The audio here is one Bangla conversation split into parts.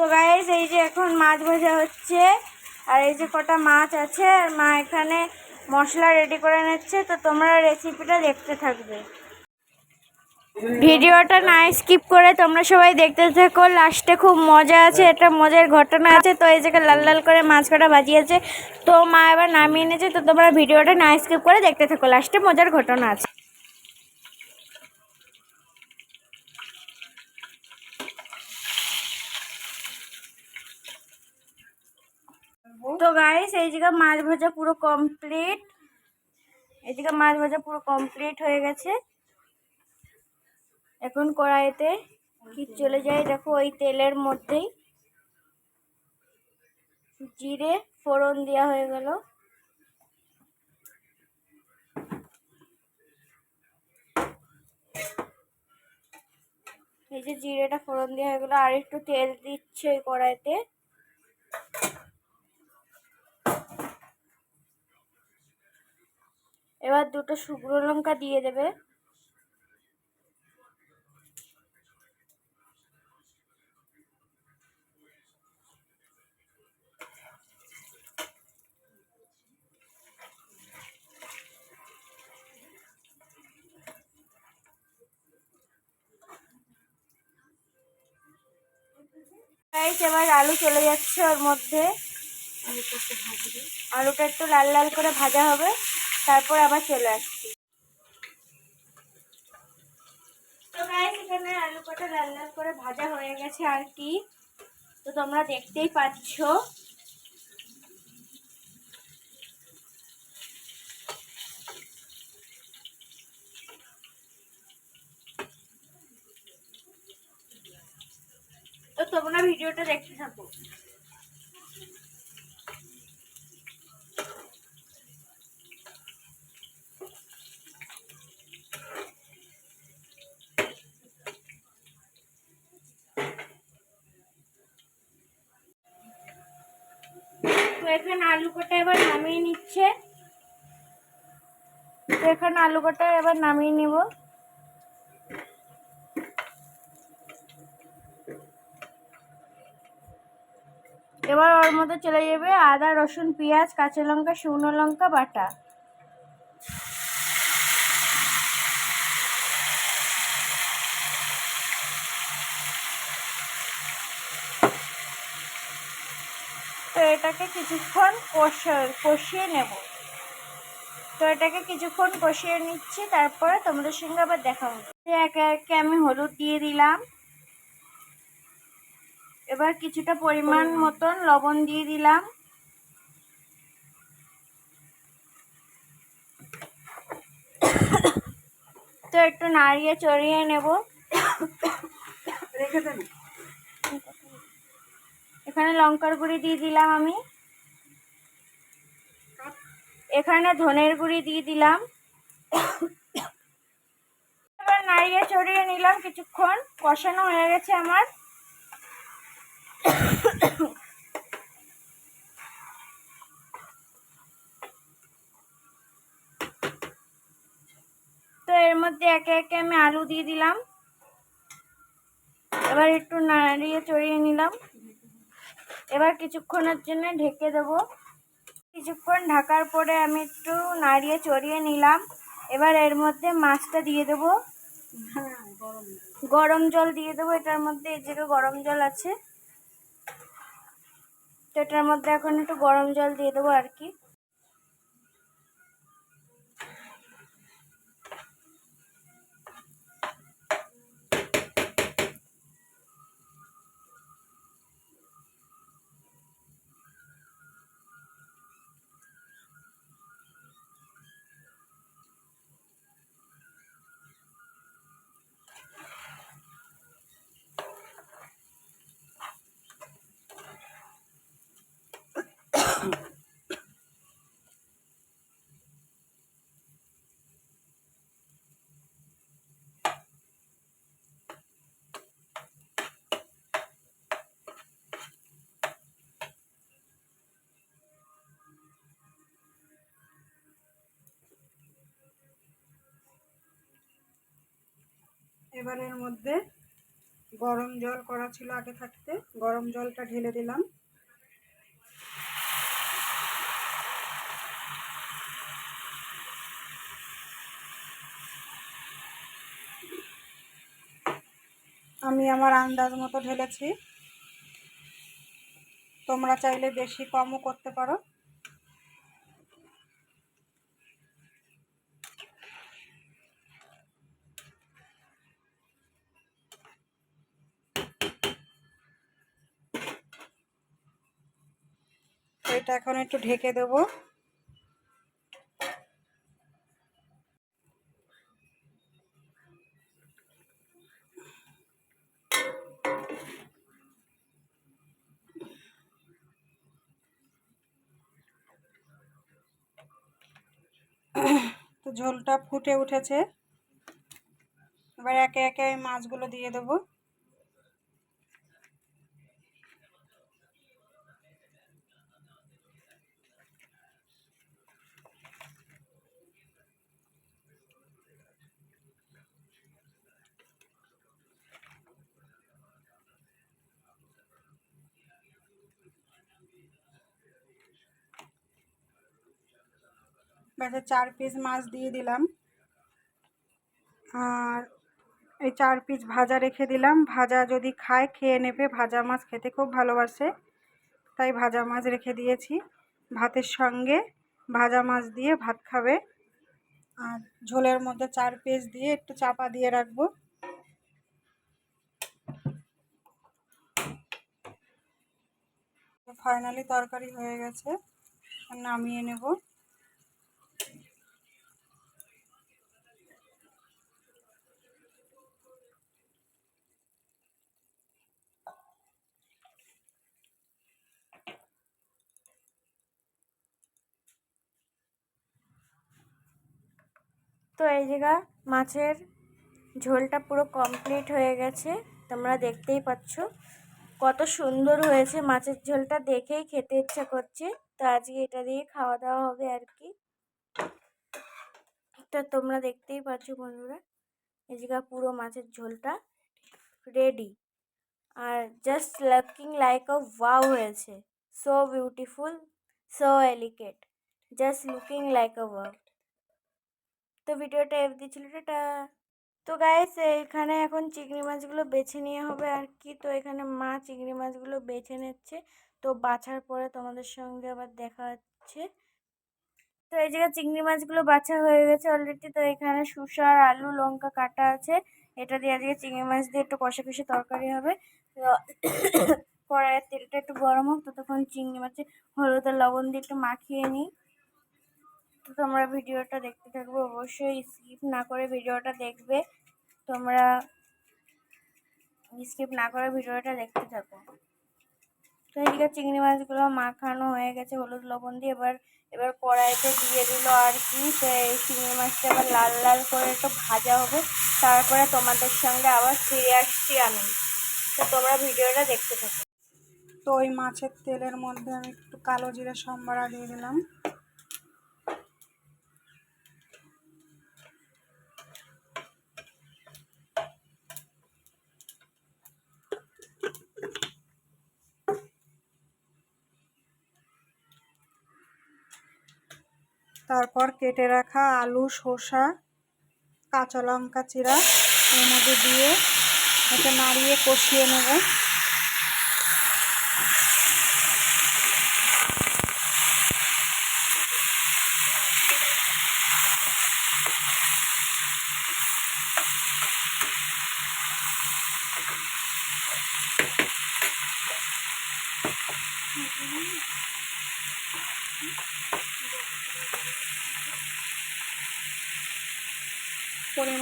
তো গাইস এই যে এখন মাছ ভাজা হচ্ছে। আর এই যে কটা মাছ আছে, আর মা এখানে মশলা রেডি করে নিচ্ছে, তো তোমরা রেসিপিটা দেখতে থাকবে। ভিডিওটা না স্কিপ করে তোমরা সবাই দেখতে থাকো। লাস্টে খুব মজা আছে এটা মজার ঘটনা আছে। তো এই জায়গায় লাল লাল করে মাছ কটা ভাজিয়েছে তো মা এবার নামিয়ে নিয়েছে, তো তোমরা ভিডিওটা না স্কিপ করে দেখতে থাকো। লাস্টে মজার ঘটনা আছে। তো গাইস এই জায়গা মাছ ভাজা পুরো কমপ্লিট এই জায়গা মাছ ভাজা পুরো কমপ্লিট হয়ে গেছে। এখন কড়াইতে কি চলে যায়, দেখো ওই তেলের মধ্যেই। জিরে ফোড়ন দেওয়া হয়ে গেল। এই যে জিরেটা ফোড়ন দেওয়া হয়ে গেলো, আর একটু তেল দিচ্ছে ওই কড়াইতে। এবার দুটো শুকনো লঙ্কা দিয়ে দেবে। এবার আলু চলে যাচ্ছে ওর মধ্যে। আলুটা একটু লাল লাল করে ভাজা হবে। তারপর আবার চলে আসছি। তো গাইস এখানে আলু কটা লাল করে ভাজা হয়ে গেছে আর কি। তো তোমরা দেখতেই পাচ্ছ। তো তোমরা ভিডিওটা দেখতে থাকো। এখানে আলু কটা এবার নামিয়ে নিচ্ছে। এখানে আলু কটা এবার নামিয়ে নিব। এবার ওর মধ্যে চলে যাবে আদা, রসুন, পেঁয়াজ, কাঁচা লঙ্কা, শুকনো লঙ্কা, বাটা। তো এটাকে কিছুক্ষণ কষে কষিয়ে নেব। তো এটাকে কিছুক্ষণ কষিয়ে নিচ্ছি তারপরে তোমাদের সঙ্গে আবার দেখা হবে। একে একে আমি হলুদ দিয়ে দিলাম। এবার কিছুটা পরিমাণ মতন লবণ দিয়ে দিলাম। তো একটু নাড়িয়ে চড়িয়ে নেব। রেখে দেন। এখানে লঙ্কার গুঁড়ি দিয়ে দিলাম আমি। এখানে ধনের গুঁড়ি দিয়ে দিলাম। এবার নাড়িয়ে চড়িয়ে নিলাম কিছুক্ষণ, কষানো হয়ে গেছে আমার। তো এর মধ্যে একে একে আমি আলু দিয়ে দিলাম। এবার একটু নাড়িয়ে চড়িয়ে নিলাম। এবার কিছুক্ষণের জন্য ঢেকে দেবো। কিছুক্ষণ ঢাকার পরে আমি একটু নাড়িয়ে চড়িয়ে নিলাম। এবার এর মধ্যে মাছটা দিয়ে দেবো। গরম জল দিয়ে দেবো। এটার মধ্যে এই যে গরম জল আছে, তো এটার মধ্যে এখন একটু গরম জল দিয়ে দেবো আর কি। এবার এর মধ্যে গরম জল করা ছিল আগে থাকতে। গরম জলটা ঢেলে দিলাম। আমি আমার আন্দাজ মতো ঢেলেছি। তোমরা চাইলে বেশি কমও করতে পারো। তো এটা এখন একটু ঢেকে দেবো। তো ঝোলটা ফুটে উঠেছে। এবার একে একে মাছগুলো দিয়ে দেবো। ব্যাসে চার পিস মাছ দিয়ে দিলাম। আর এই চার পিস ভাজা রেখে দিলাম। ভাজা যদি খায়, খেয়ে নেবে। ভাজা মাছ খেতে খুব ভালোবাসে, তাই ভাজা মাছ রেখে দিয়েছি। ভাতের সঙ্গে ভাজা মাছ দিয়ে ভাত খাবে। আর ঝোলের মধ্যে চার পিস দিয়ে একটু চাপা দিয়ে রাখব। ফাইনালি তরকারি হয়ে গেছে। নামিয়ে নেব। তো এই জায়গা মাছের ঝোলটা পুরো কমপ্লিট হয়ে গেছে। তোমরা দেখতেই পাচ্ছ কত সুন্দর হয়েছে মাছের ঝোলটা দেখেই খেতে ইচ্ছা করছে। তো আজকে এটা দিয়ে খাওয়া দাওয়া হবে আর কি। তো তোমরা দেখতেই পাচ্ছ বন্ধুরা, এই জায়গা পুরো মাছের ঝোলটা ready R just looking like a wow হয়েছে। So beautiful so delicate just looking like a wow তো ভিডিওটা এফ ছিল টাটা। তো গাইস এখানে এখন চিংড়ি মাছগুলো বেছে নিয়ে হবে, আর কি? তো এখানে মা চিংড়ি মাছগুলো বেছে নিচ্ছে। তো বাছার পরে তোমাদের সঙ্গে আবার দেখা হচ্ছে। তো এই জায়গায় চিংড়ি মাছগুলো বাছা হয়ে গেছে অলরেডি তো এখানে শুষা আর আলু, লঙ্কা কাটা আছে। এটা দিয়ে আজকে চিংড়ি মাছ দিয়ে একটু কষা কষে তরকারি হবে। তো কড়াইয়ের তেলটা একটু গরম হোক, ততক্ষণ চিংড়ি মাছে হলুদ আর লবণ দিয়ে একটু মাখিয়ে নিই। তো তোমরা ভিডিওটা দেখতে থাকবে, অবশ্যই স্কিপ না করে ভিডিওটা দেখবে। তোমরা স্কিপ না করে ভিডিওটা দেখতে থাকো। তো এদিকে চিংড়ি মাছগুলো মাখানো হয়ে গেছে, হলুদ লবণ দিয়ে। এবার এবার কড়াইতে দিয়ে দিল আর কি। তো এই চিংড়ি মাছটা আবার লাল লাল করে একটু ভাজা হবে। তারপরে তোমাদের সঙ্গে আবার ফিরে আসছি আমি। তো তোমরা ভিডিওটা দেখতে থাকো। তো ওই মাছের তেলের মধ্যে আমি একটু কালো জিরে সম্বরা দিয়ে দিলাম। তারপর কেটে রাখা আলু, শসা, কাঁচা লঙ্কা চিরা এর মধ্যে দিয়ে এটা নাড়িয়ে কষিয়ে নেব।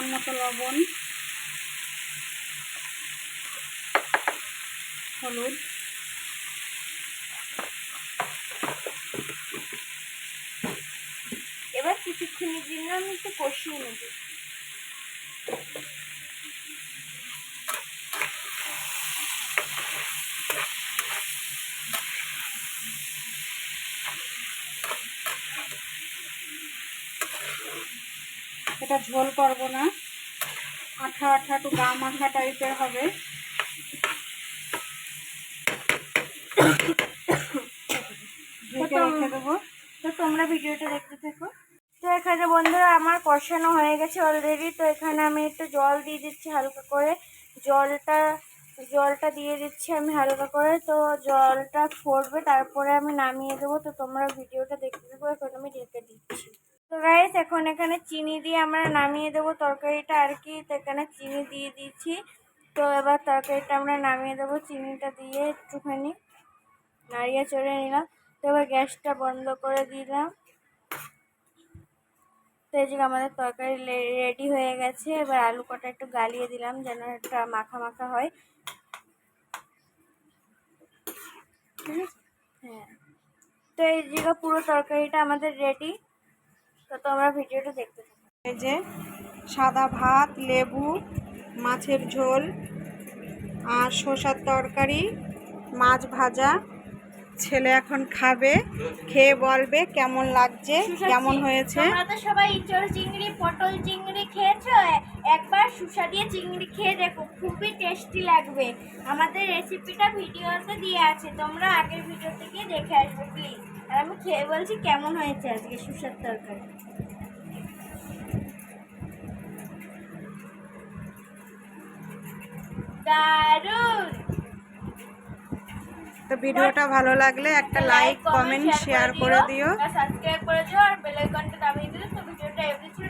পরিমাণ মতো লবণ হলুদ এবার কিছুক্ষণের জন্য আমি একটু কষিয়ে নেব। এটা ঝোল করব না। আঠা আঠা একটু গা মাখা টাইপের হবে। তোমরা ভিডিওটা দেখতে থেকো। তো এখানে বন্ধুরা আমার কষানো হয়ে গেছে অলরেডি তো এখানে আমি একটু জল দিয়ে দিচ্ছি হালকা করে। জলটা জলটা দিয়ে দিচ্ছি আমি হালকা করে। তো জলটা ফোটবে তারপরে আমি নামিয়ে দেবো। তো তোমরা ভিডিওটা দেখতে থাকো এখন আমি ঢেকে দিচ্ছি। তো গাইস এখন এখানে চিনি দিয়ে আমরা নামিয়ে দেবো তরকারিটা আর কি। তো এখানে চিনি দিয়ে দিচ্ছি। তো এবার তরকারিটা আমরা নামিয়ে দেবো চিনিটা দিয়ে একটুখানি। নাড়িয়ে চড়ে নিলাম। তো এবার গ্যাসটা বন্ধ করে দিলাম। তো এই যে আমাদের তরকারি রেডি হয়ে গেছে। এবার আলু কটা একটু গালিয়ে দিলাম যেন একটা মাখা মাখা হয়। হ্যাঁ। তো এই জায়গা পুরো তরকারিটা আমাদের রেডি। তো তোমরা ভিডিওটা দেখতে থাকো। এই যে সাদা ভাত লেবু মাছের ঝোল আর শসার তরকারি মাছ ভাজা। ছেলে এখন খাবে খেয়ে বলবে কেমন লাগছে কেমন হয়েছে। তো সবাই ইঁচড় চিংড়ি পটল চিংড়ি খেয়েছো? একবার সুসা দিয়ে চিংড়ি খেয়ে দেখো খুবই টেস্টি লাগবে। আমাদের রেসিপিটা ভিডিওতে দিয়ে আছে তোমরা আগের ভিডিও থেকে দেখে আসবে প্লিজ আর আমি খেয়ে বলছি কেমন হয়েছে আজকে সুসার তরকারি? দারুণ! তো ভিডিওটা ভালো লাগলে একটা লাইক কমেন্ট শেয়ার করে দিও। সাবস্ক্রাইব করে দিও আর বেল আইকনটা দাবিয়ে দিও তো ভিডিওটা এভরি ছিল।